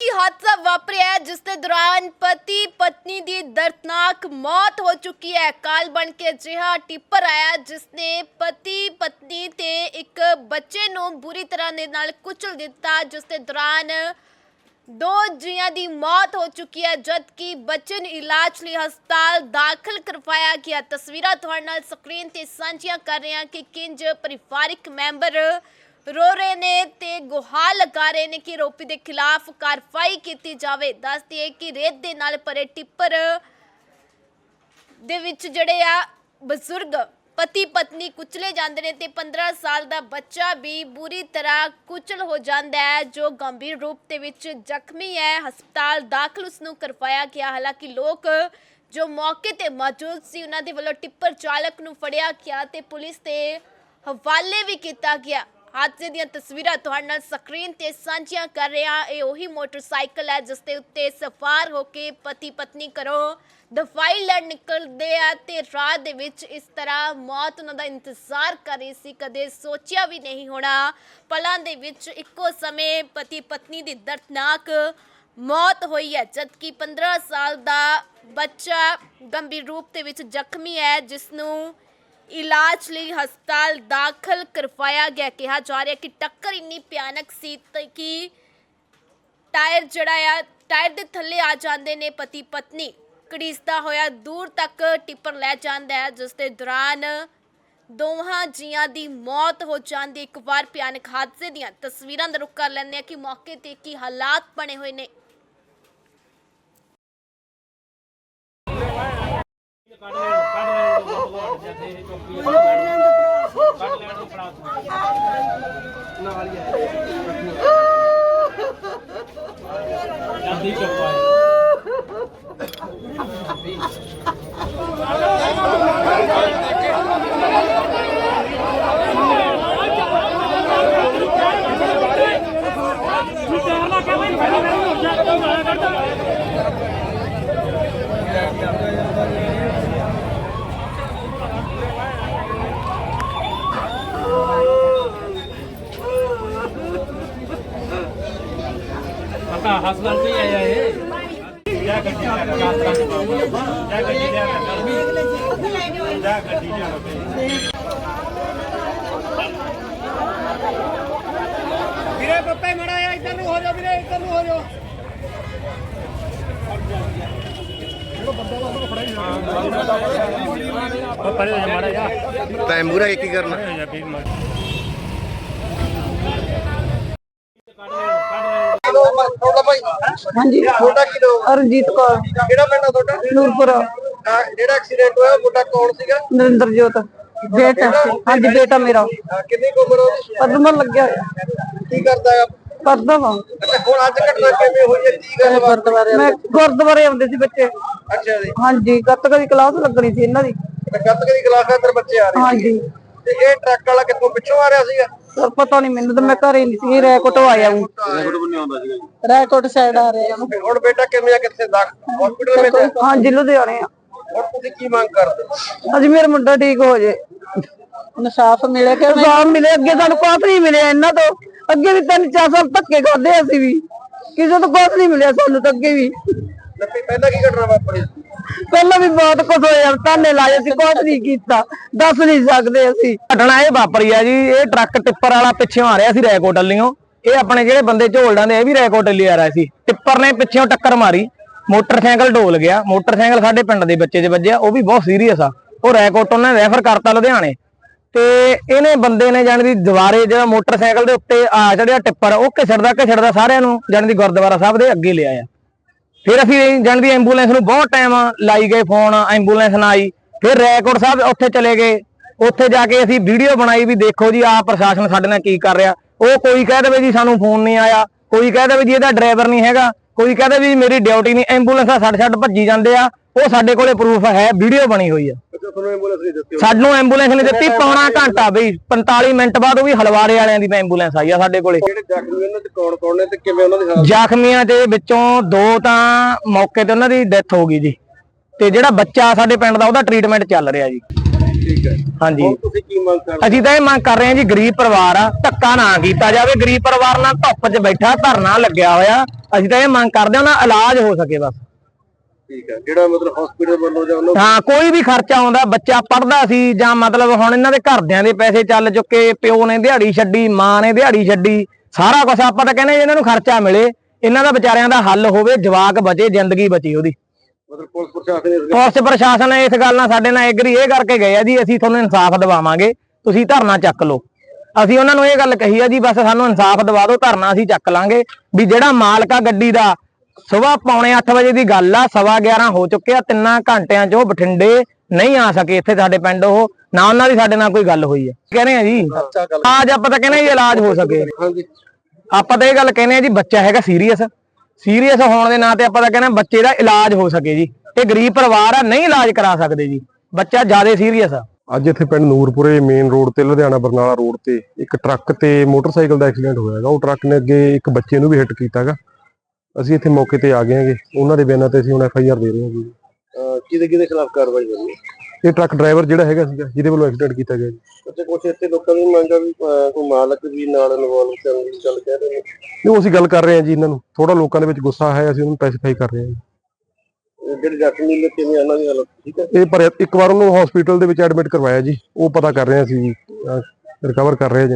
ਕੀ ਹਾਦਸਾ ਵਾਪਰਿਆ ਹੈ, ਜਿਸ ਦੇ ਦੌਰਾਨ ਪਤੀ ਪਤਨੀ ਦੀ ਦਰਦਨਾਕ ਮੌਤ ਹੋ ਚੁੱਕੀ ਹੈ। ਕਾਲ ਬਣ ਕੇ ਅਜਿਹਾ ਟਿੱਪਰ ਆਇਆ ਜਿਸ ਨੇ ਪਤੀ ਪਤਨੀ ਤੇ ਇੱਕ ਬੱਚੇ ਨੂੰ ਬੁਰੀ ਤਰ੍ਹਾਂ ਦੇ ਨਾਲ ਕੁਚਲ ਦਿੱਤਾ ਜਿਸ ਦੇ ਦੌਰਾਨ ਦੋ ਜੀਆਂ ਦੀ ਮੌਤ ਹੋ ਚੁੱਕੀ ਹੈ ਜਦਕਿ ਬੱਚੇ ਨੂੰ ਇਲਾਜ ਲਈ ਹਸਪਤਾਲ ਦਾਖਲ ਕਰਵਾਇਆ ਗਿਆ। ਤਸਵੀਰਾਂ ਤੁਹਾਡੇ ਨਾਲ ਸਕਰੀਨ ਤੇ ਸਾਂਝੀਆਂ ਕਰ ਰਹੇ ਹਾਂ ਕਿ ਕਿੰਜ ਪਰਿਵਾਰਿਕ ਮੈਂਬਰ ਰੋ ਰਹੇ ਨੇ ਤੇ ਗੁਹਾਰ ਲਗਾ ਰਹੇ ਨੇ ਕਿ ਆਰੋਪੀ ਦੇ ਖਿਲਾਫ ਕਾਰਵਾਈ ਕੀਤੀ ਜਾਵੇ। ਦੱਸਦੀ ਹੈ ਕਿ ਰੇਤ ਦੇ ਨਾਲ ਭਰੇ ਟਿੱਪਰ ਦੇ ਵਿੱਚ ਜਿਹੜੇ ਆ ਬਜ਼ੁਰਗ ਪਤੀ ਪਤਨੀ ਕੁਚਲੇ ਜਾਂਦੇ ਨੇ ਤੇ 15 ਸਾਲ ਦਾ ਬੱਚਾ ਵੀ ਬੁਰੀ ਤਰ੍ਹਾਂ ਕੁਚਲ ਹੋ ਜਾਂਦਾ ਹੈ, ਜੋ ਗੰਭੀਰ ਰੂਪ ਦੇ ਵਿੱਚ ਜ਼ਖਮੀ ਹੈ। ਹਸਪਤਾਲ ਦਾਖਲ ਉਸ ਨੂੰ ਕਰਵਾਇਆ ਗਿਆ। ਹਾਲਾਂਕਿ ਲੋਕ ਜੋ ਮੌਕੇ ਤੇ ਮੌਜੂਦ ਸੀ, ਉਹਨਾਂ ਦੇ ਵੱਲੋਂ ਟਿੱਪਰ ਚਾਲਕ ਨੂੰ ਫੜਿਆ ਗਿਆ ਤੇ ਪੁਲਿਸ ਦੇ ਹਵਾਲੇ ਵੀ ਕੀਤਾ ਗਿਆ। ਹਾਦਸੇ ਦੀਆਂ ਤਸਵੀਰਾਂ ਤੁਹਾਡੇ ਨਾਲ ਸਕਰੀਨ ਤੇ ਸਾਂਝੀਆਂ ਕਰ ਰਿਹਾ। ਇਹ ਉਹੀ ਮੋਟਰਸਾਈਕਲ ਹੈ, ਜਿਸ ਦੇ ਉੱਤੇ ਸਫਾਰ ਹੋ ਕੇ ਪਤੀ ਪਤਨੀ ਘਰੋਂ ਦਫ਼ਾਈ ਲੜ ਨਿਕਲਦੇ ਆ ਤੇ ਰਾਤ ਦੇ ਵਿੱਚ ਇਸ ਤਰ੍ਹਾਂ ਮੌਤ ਉਹਨਾਂ ਦਾ ਇੰਤਜ਼ਾਰ ਕਰ ਰਹੀ ਸੀ, ਕਦੇ ਸੋਚਿਆ ਵੀ ਨਹੀਂ ਹੋਣਾ। ਪਲਾਂ ਦੇ ਵਿੱਚ ਇੱਕੋ ਸਮੇਂ ਪਤੀ ਪਤਨੀ ਦੀ ਦਰਦਨਾਕ ਮੌਤ ਹੋਈ ਹੈ, ਜਦਕਿ 15 ਸਾਲ ਦਾ ਬੱਚਾ ਗੰਭੀਰ ਰੂਪ ਦੇ ਵਿੱਚ ਜ਼ਖਮੀ ਹੈ, ਜਿਸ ਨੂੰ ਇਲਾਜ ਲਈ ਹਸਪਤਾਲ ਦਾਖਲ ਕਰਵਾਇਆ ਗਿਆ। ਕਿਹਾ ਜਾ ਰਿਹਾ ਕਿ ਟੱਕਰ ਇੰਨੀ ਭਿਆਨਕ ਸੀ ਤੇ ਕਿ ਟਾਇਰ ਜਿਹੜਾ ਆ ਟਾਇਰ ਦੇ ਥੱਲੇ ਆ ਜਾਂਦੇ ਨੇ ਪਤੀ ਪਤਨੀ। ਘੜੀਸਦਾ ਹੋਇਆ ਦੂਰ ਤੱਕ ਟਿੱਪਰ ਲੈ ਜਾਂਦਾ ਹੈ, ਜਿਸ ਦੇ ਦੌਰਾਨ ਦੋਹਾਂ ਜੀਆਂ ਦੀ ਮੌਤ ਹੋ ਜਾਂਦੀ ਇੱਕ ਵਾਰ ਭਿਆਨਕ ਹਾਦਸੇ ਦੀਆਂ ਤਸਵੀਰਾਂ ਦਾ ਰੁਖ ਕਰ ਲੈਂਦੇ ਆ ਕਿ ਮੌਕੇ ਤੇ ਕੀ ਹਾਲਾਤ ਬਣੇ ਹੋਏ ਨੇ। ਜਲਦੀ ਵੀ ਆਇਆ ਇਹ। ਜਾ ਵੀਰੇ ਪੱਪੇ ਮੜਾ ਆ ਇੱਧਰ ਨੂੰ ਹੋ ਜਾ ਵੀਰੇ ਇੱਧਰ ਨੂੰ ਹੋ ਜਾ ਪਰੇ ਜਾ ਮੜਾ ਜਾ ਤਾਂ ਮੂਰਾ ਕੀ ਕਰਨਾ ਜਾ ਵੀ ਮੜ ਤੁਹਾਡਾ ਭਾਈ ਹਾਂਜੀ। ਤੁਹਾਡਾ ਕੀ ਨਾਮ ਅਰਜੀਤ ਕੌਰ। ਕਿਹੜਾ ਪਿੰਡ ਆ ਤੁਹਾਡਾ? ਨੂਰਪੁਰ। ਜਿਹੜਾ ਐਕਸੀਡੈਂਟ ਹੋਇਆ ਮੁੰਡਾ ਕੌਣ ਸੀਗਾ? ਨਰਿੰਦਰਜੋਤ। ਬੇਟਾ ਹਾਂਜੀ ਬੇਟਾ ਮੇਰਾ। ਕਿੰਨੀ ਕੁ ਉਮਰ ਉਹਦੀ? ਪਦਮਨ ਲੱਗਿਆ ਹੋਇਆ। ਕੀ ਕਰਦਾ ਹੈ ਕਰਦਾ ਵਾ ਅੱਛਾ ਹੁਣ ਅੱਜ ਘਟਨਾ ਕਿਵੇਂ ਹੋਈ ਹੈ? ਕੀ ਗੱਲ ਬਾਤ ਮੈਂ ਗੁਰਦੁਆਰੇ ਆਉਂਦੇ ਸੀ ਬੱਚੇ। ਅੱਛਾ ਜੀ। ਹਾਂਜੀ ਗੱਤਕ ਦੀ ਕਲਾਸ ਲੱਗਣੀ ਸੀ ਇਹਨਾਂ ਦੀ। ਗੱਤਕ ਦੀ ਕਲਾਸ ਅੰਦਰ ਬੱਚੇ ਆ ਰਹੇ ਹਾਂਜੀ। ਤੇ ਇਹ ਟਰੱਕ ਵਾਲਾ ਕਿੱਥੋਂ ਪਿੱਛੋਂ ਆ ਰਿਹਾ ਸੀਗਾ? ਸਰ ਪਤਾ ਨਹੀਂ ਮੈਨੂੰ ਤਾਂ ਮੈਂ ਘਰੇ ਨਹੀਂ ਸੀ ਰੈਕੋਟ ਆਇਆ ਹੂੰ ਰੈਕੋਟ ਸਾਈਡ ਆ ਰਿਹਾ ਤੇ ਹੁਣ ਬੇਟਾ ਕਿਵੇਂ ਆ ਕਿੱਥੇ ਦਾਖਲ ਹਸਪੀਟਲ ਵਿੱਚ ਹੈ? ਹਾਂਜੀ ਲੁਧਿਆਣੇ ਆ। ਹੁਣ ਤੁਸੀਂ ਕੀ ਮੰਗ ਕਰਦੇ? ਅੱਜ ਮੇਰਾ ਮੁੰਡਾ ਠੀਕ ਹੋ ਜੇ। ਇਨਸਾਫ ਮਿਲੇ ਕਿ ਇਨਸਾਫ ਮਿਲੇ ਅੱਗੇ ਸਾਨੂੰ ਕੁਛ ਨਹੀਂ ਮਿਲਿਆ ਇਹਨਾਂ ਤੋਂ। ਅੱਗੇ ਵੀ ਤਿੰਨ ਚਾਰ ਸਾਲ ਧੱਕੇ ਖਾਦੇ ਅਸੀਂ ਵੀ। ਕਿਸੇ ਤੋਂ ਕੁਛ ਨਹੀਂ ਮਿਲਿਆ ਸਾਨੂੰ ਤਾਂ ਅੱਗੇ ਵੀ। ਲੱਪੀ ਪਹਿਲਾਂ ਕੀ ਘਟਨਾ ਵਾਪਰੀ? ਪਹਿਲਾਂ ਵੀ ਬਹੁਤ ਕੁਝ ਹੋਇਆ ਤਾਨੇ ਲਾਏ ਸੀ ਕੁਝ ਨਹੀਂ ਕੀਤਾ। ਦੱਸ ਨਹੀਂ ਸਕਦੇ ਅਸੀਂ। ਘਟਨਾ ਇਹ ਵਾਪਰੀ ਆ ਜੀ, ਇਹ ਟਰੱਕ ਟਿੱਪਰ ਵਾਲਾ ਪਿੱਛੋਂ ਆ ਰਿਹਾ ਸੀ ਰੈਕੋਟ ਇਹ ਆਪਣੇ ਜਿਹੜੇ ਬੰਦੇ ਝੋਲਡਾਂ ਦੇ ਇਹ ਵੀ ਰੈਕੋਟ ਆ ਰਿਹਾ ਸੀ। ਟਿੱਪਰ ਨੇ ਪਿੱਛੋਂ ਟੱਕਰ ਮਾਰੀ, ਮੋਟਰਸਾਈਕਲ ਡੋਲ ਗਿਆ, ਮੋਟਰਸਾਈਕਲ ਸਾਡੇ ਪਿੰਡ ਦੇ ਬੱਚੇ 'ਚ ਵੱਜਿਆ, ਉਹ ਵੀ ਬਹੁਤ ਸੀਰੀਅਸ ਆ। ਉਹ ਰੈਕੋਟ ਉਹਨੇ ਰੈਫਰ ਕਰਤਾ ਲੁਧਿਆਣੇ। ਤੇ ਇਹਨੇ ਬੰਦੇ ਨੇ ਜਾਣੀ ਦੀ ਦੁਬਾਰੇ ਜਿਹੜਾ ਮੋਟਰਸਾਈਕਲ ਦੇ ਉੱਤੇ ਆ ਚੜਿਆ ਟਿੱਪਰ, ਉਹ ਘਿਸੜਦਾ ਘਿਸੜਦਾ ਸਾਰਿਆਂ ਨੂੰ, ਜਾਣੀ ਦੀ ਗੁਰਦੁਆਰਾ ਸਾਹਿਬ ਦੇ ਅੱਗੇ ਲਿਆਇਆ। ਫਿਰ ਅਸੀਂ ਜਾਣੀ ਦੀ ਐਂਬੂਲੈਂਸ ਨੂੰ ਬਹੁਤ ਟਾਈਮ ਲਾਈ ਗਏ ਫੋਨ ਐਂਬੂਲੈਂਸ ਨਾ ਆਈ। ਫਿਰ ਰੈਕੋਟ ਸਾਹਿਬ ਉੱਥੇ ਚਲੇ ਗਏ। ਉੱਥੇ ਜਾ ਕੇ ਅਸੀਂ ਵੀਡੀਓ ਬਣਾਈ ਵੀ ਦੇਖੋ ਜੀ, ਆਹ ਪ੍ਰਸ਼ਾਸਨ ਸਾਡੇ ਨਾਲ ਕੀ ਕਰ ਰਿਹਾ। ਉਹ ਕੋਈ ਕਹਿ ਦੇਵੇ ਜੀ ਸਾਨੂੰ ਫੋਨ ਨਹੀਂ ਆਇਆ, ਕੋਈ ਕਹਿ ਦੇਵੇ ਜੀ ਇਹਦਾ ਡਰਾਈਵਰ ਨਹੀਂ ਹੈਗਾ, ਕੋਈ ਕਹਿ ਦੇਵੇ ਜੀ ਮੇਰੀ ਡਿਊਟੀ ਨਹੀਂ। ਐਂਬੂਲੈਂਸਾਂ ਛੱਡ ਛੱਡ ਭੱਜੀ ਜਾਂਦੇ ਆ। ਉਹ ਸਾਡੇ ਕੋਲੇ ਪ੍ਰੂਫ ਹੈ ਵੀਡੀਓ ਬਣੀ ਹੋਈ ਆ ਤੁਹਾਨੂੰ ਐਂਬੂਲੈਂਸ ਨਹੀਂ ਦਿੱਤੀ ਸਾਨੂੰ ਐਂਬੂਲੈਂਸ ਨੇ ਦਿੱਤੀ ਪੌਣਾ ਘੰਟਾ ਬਈ 45 ਮਿੰਟ ਬਾਅਦ ਉਹ ਵੀ ਹਲਵਾਰੇ ਵਾਲਿਆਂ ਦੀ ਐਂਬੂਲੈਂਸ ਆਈ ਆ ਸਾਡੇ ਕੋਲੇ। ਜਿਹੜੇ ਜ਼ਖਮੀ ਉਹਨਾਂ ਤੇ ਕੌਣ ਕੌਣ ਨੇ ਤੇ ਕਿਵੇਂ ਉਹਨਾਂ ਦੀ ਹਾਲਤ? ਜ਼ਖਮੀਆਂ ਦੇ ਵਿੱਚੋਂ ਦੋ ਤਾਂ ਮੌਕੇ ਤੇ ਉਹਨਾਂ ਦੀ ਡੈਥ ਹੋ ਗਈ ਜੀ। ਤੇ ਜਿਹੜਾ ਬੱਚਾ ਸਾਡੇ ਪਿੰਡ ਦਾ ਉਹਦਾ ਟ੍ਰੀਟਮੈਂਟ ਚੱਲ ਰਿਹਾ ਜੀ। ਠੀਕ ਹੈ। ਹਾਂਜੀ। ਹੁਣ ਤੁਸੀਂ ਕੀ ਮੰਗ ਕਰਦੇ ਅਸੀਂ ਤਾਂ ਇਹ ਮੰਗ ਕਰ ਰਹੇ ਹਾਂ ਜੀ ਗਰੀਬ ਪਰਿਵਾਰ ਆ ਧੱਕਾ ਨਾ ਕੀਤਾ ਜਾਵੇ। ਗਰੀਬ ਪਰਿਵਾਰ ਨਾਲ ਧੁੱਪ 'ਚ ਬੈਠਾ ਧਰਨਾ ਲੱਗਿਆ ਹੋਇਆ। ਅਸੀਂ ਤਾਂ ਇਹ ਮੰਗ ਕਰਦੇ ਹਾਂ ਉਹਨਾਂ ਇਲਾਜ ਹੋ ਸਕੇ ਬਸ। ਠੀਕ ਹੈ ਜਿਹੜਾ ਮਤਲਬ ਹਸਪੀਟਲ ਵੱਲੋਂ ਜਾਂ ਉਹਨਾਂ ਹਾਂ ਕੋਈ ਵੀ ਖਰਚਾ ਆਉਂਦਾ ਬੱਚਾ ਪੜਦਾ ਸੀ ਜਾਂ ਮਤਲਬ ਹੁਣ ਇਹਨਾਂ ਦੇ ਘਰਦਿਆਂ ਦੇ ਪੈਸੇ ਚੱਲ ਚੁੱਕੇ ਪਿਓ ਨੇ ਦਿਹਾੜੀ ਛੱਡੀ ਮਾਂ ਨੇ ਦਿਹਾੜੀ ਛੱਡੀ ਸਾਰਾ ਕੁਝ ਆਪਾਂ ਤਾਂ ਕਹਿੰਦੇ ਇਹਨਾਂ ਨੂੰ ਖਰਚਾ ਮਿਲੇ ਇਹਨਾਂ ਦਾ ਵਿਚਾਰਿਆਂ ਦਾ ਹੱਲ ਹੋਵੇ ਜਵਾਕ ਬਚੇ ਜ਼ਿੰਦਗੀ ਬਚੀ ਉਹਦੀ। ਮਤਲਬ ਪੁਲਿਸ ਪ੍ਰਸ਼ਾਸਨ ਇਸ ਪੁਲਿਸ ਪ੍ਰਸ਼ਾਸਨ ਇਸ ਗੱਲ ਨਾਲ ਸਾਡੇ ਨਾਲ ਐਗਰੀ ਇਹ ਕਰਕੇ ਗਏ ਆ ਜੀ ਅਸੀਂ ਤੁਹਾਨੂੰ ਇਨਸਾਫ ਦਿਵਾਵਾਂਗੇ ਤੁਸੀਂ ਧਰਨਾ ਚੱਕ ਲਓ। ਅਸੀਂ ਉਹਨਾਂ ਨੂੰ ਇਹ ਗੱਲ ਕਹੀ ਆ ਜੀ ਬਸ ਸਾਨੂੰ ਇਨਸਾਫ ਦਿਵਾ ਦਿਓ ਧਰਨਾ ਅਸੀਂ ਚੱਕ ਲਾਂਗੇ ਵੀ ਜਿਹੜਾ ਮਾਲਕ ਆ ਗੱਡੀ ਦਾ ਸਵੇਰ ਪੌਣੇ 8 ਵਜੇ ਦੀ ਗੱਲ ਆ ਸਵਾ 11 ਹੋ ਚੁੱਕਿਆ ਤਿੰਨਾਂ ਘੰਟਿਆਂ 'ਚ ਉਹ ਬਠਿੰਡੇ ਨਹੀਂ ਆ ਸਕੇ ਇੱਥੇ ਸਾਡੇ ਪਿੰਡ ਉਹ ਨਾ ਉਹਨਾਂ ਦੀ ਸਾਡੇ ਨਾਲ ਕੋਈ ਗੱਲ ਹੋਈ ਹੈ ਕਹਿੰਦੇ ਆ ਜੀ? ਆਜ ਆਪਾਂ ਤਾਂ ਕਹਿੰਦੇ ਆ ਜੀ ਇਲਾਜ ਹੋ ਸਕੇ। ਹਾਂਜੀ। ਆਪਾਂ ਤਾਂ ਇਹ ਗੱਲ ਕਹਿੰਦੇ ਆ ਜੀ ਬੱਚਾ ਹੈਗਾ ਸੀਰੀਅਸ ਸੀਰੀਅਸ ਹੋਣ ਦੇ ਨਾਂ ਤੇ ਆਪਾਂ ਤਾਂ ਕਹਿੰਦੇ ਆ ਬੱਚੇ ਦਾ ਇਲਾਜ ਹੋ ਸਕੇ ਜੀ। ਇਹ ਗਰੀਬ ਪਰਿਵਾਰ ਆ ਨਹੀਂ ਇਲਾਜ ਕਰਾ ਸਕਦੇ ਜੀ। ਬੱਚਾ ਜ਼ਿਆਦਾ ਸੀਰੀਅਸ ਆ। ਅੱਜ ਇੱਥੇ ਪਿੰਡ ਨੂਰਪੁਰੇ ਮੇਨ ਰੋਡ ਤੇ ਲੁਧਿਆਣਾ ਬਰਨਾਲਾ ਰੋਡ ਤੇ ਇੱਕ ਟਰੱਕ ਤੇ ਮੋਟਰਸਾਈਕਲ ਦਾ ਐਕਸੀਡੈਂਟ ਹੋਇਆ ਹੈਗਾ। ਉਹ ਟਰੱਕ ਨੇ ਅੱਗੇ ਇੱਕ ਬੱਚੇ ਨੂੰ ਵੀ ਹਿੱਟ ਕੀਤਾ ਹੈਗਾ। ਅਸੀਂ ਇੱਥੇ ਮੌਕੇ ਤੇ ਆ ਗਏ ਹਾਂਗੇ। ਉਹਨਾਂ ਦੇ ਬਿਆਨਾਂ ਤੇ ਅਸੀਂ ਹੁਣ ਐਫ ਆਈ ਆਰ ਦੇ ਰਹੇ ਹਾਂ ਜੀ ਕਿਹਦੇ ਕਿਹਦੇ ਖਿਲਾਫ ਕਾਰਵਾਈ ਕਰਨੀ ਇਹ ਟਰੱਕ ਡਰਾਈਵਰ ਜਿਹੜਾ ਹੈਗਾ ਸੀਗਾ ਜਿਹਦੇ ਵੱਲੋਂ ਐਕਸੀਡੈਂਟ ਕੀਤਾ ਗਿਆ ਜੀ। ਤੇ ਕੁਝ ਇੱਥੇ ਲੋਕਾਂ ਦੀ ਮੰਗ ਆ ਵੀ ਅਹ ਕੋਈ ਮਾਲਕ ਵੀ ਨਾਲ ਇਨਵੋਲਵ ਕਰਨ ਦੀ ਗੱਲ ਕਹਿ ਰਹੇ ਨੇ। ਨਹੀਂ ਅਸੀਂ ਗੱਲ ਕਰ ਰਹੇ ਹਾਂ ਜੀ ਇਹਨਾਂ ਨੂੰ। ਥੋੜਾ ਲੋਕਾਂ ਦੇ ਵਿੱਚ ਗੁੱਸਾ ਹੈ ਅਸੀਂ ਉਹਨੂੰ ਪੈਸੀਫਾਈ ਕਰ ਰਹੇ ਹਾਂ ਜੀ। ਇਹ ਜਿਹੜੇ ਜ਼ਖਮੀ ਨੇ ਕਿਵੇਂ ਉਹਨਾਂ ਦੀ ਹਾਲਤ ਠੀਕ ਹੈ? ਇਹ ਪਰ ਇੱਕ ਵਾਰ ਉਹਨੂੰ ਹਸਪੀਟਲ ਦੇ ਵਿੱਚ ਐਡਮਿਟ ਕਰਵਾਇਆ ਜੀ। ਉਹ ਪਤਾ ਕਰ ਰਹੇ ਹਾਂ ਅਸੀਂ ਰਿਕਵਰ ਕਰ ਰਹੇ ਹਾਂ ਜੀ